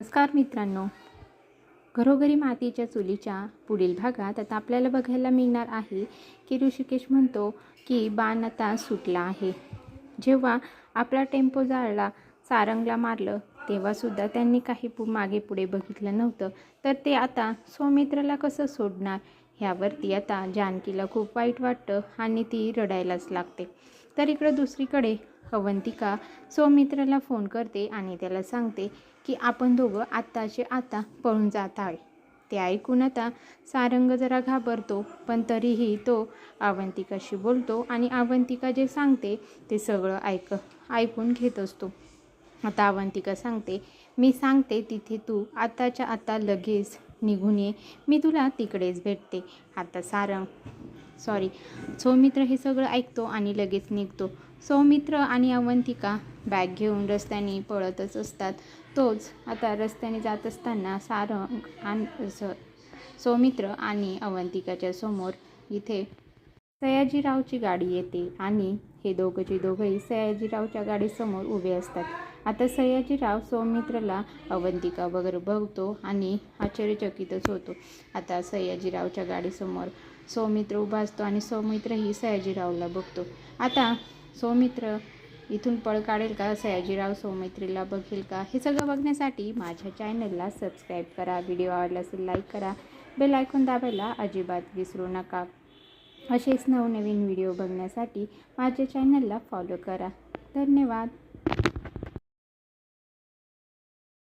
नमस्कार मित्रांनो. घरोघरी मातीच्या चुलीच्या पुढील भागात आता आपल्याला बघायला मिळणार आहे की ऋषिकेश म्हणतो की बाण आता सुटला आहे. जेव्हा आपला टेम्पो जाळला सारंगला मारलं तेव्हासुद्धा त्यांनी काही पु मागे पुढे बघितलं नव्हतं. तर ते आता सौमित्राला कसं सोडणार? ह्यावरती आता जानकीला खूप वाईट वाटतं आणि ती रडायलाच लागते. तर इकडं दुसरीकडे अवंतिका सौमित्राला फोन करते आणि त्याला सांगते की आपण दोघं आत्ताचे आता पळून जात आहे. ते ऐकून आता सारंग जरा घाबरतो पण तरीही तो अवंतिकाशी बोलतो आणि अवंतिका जे सांगते ते सगळं ऐक ऐकून घेत असतो. आता अवंतिका सांगते मी सांगते तिथे तू आत्ताच्या आत्ता लगेच निघून ये मी तुला तिकडेच भेटते. आता सारंग सॉरी सौमित्र हे सगळं ऐकतो आणि लगेच निघतो. सौमित्र आणि अवंतिका बॅग घेऊन रस्त्याने पळतच असतात. तोच आता रस्त्याने जात असताना सारंग आणि स सौमित्र आणि अवंतिकाच्या समोर इथे सयाजीरावची गाडी येते आणि हे दोघंची दोघंही सयाजीरावच्या गाडीसमोर उभे असतात. आता सयाजीराव सौमित्रला अवंतिका वगैरे बघतो आणि आश्चर्यचकितच होतो. आता सयाजीरावच्या गाडीसमोर सौमित्र उभा असतो आणि सौमित्रही सयाजीरावला बघतो. आता सौमित्र इथून पळ काढेल का? सयाजीराव सौमित्रीला बघेल का? हे सगळं बघण्यासाठी माझ्या चॅनलला सबस्क्राईब करा व्हिडिओ आवडला असेल लाईक करा. बेल आयकॉन दाबायला अजिबात विसरू नका. असेच नवनवीन व्हिडिओ बघण्यासाठी माझ्या चॅनलला फॉलो करा. धन्यवाद.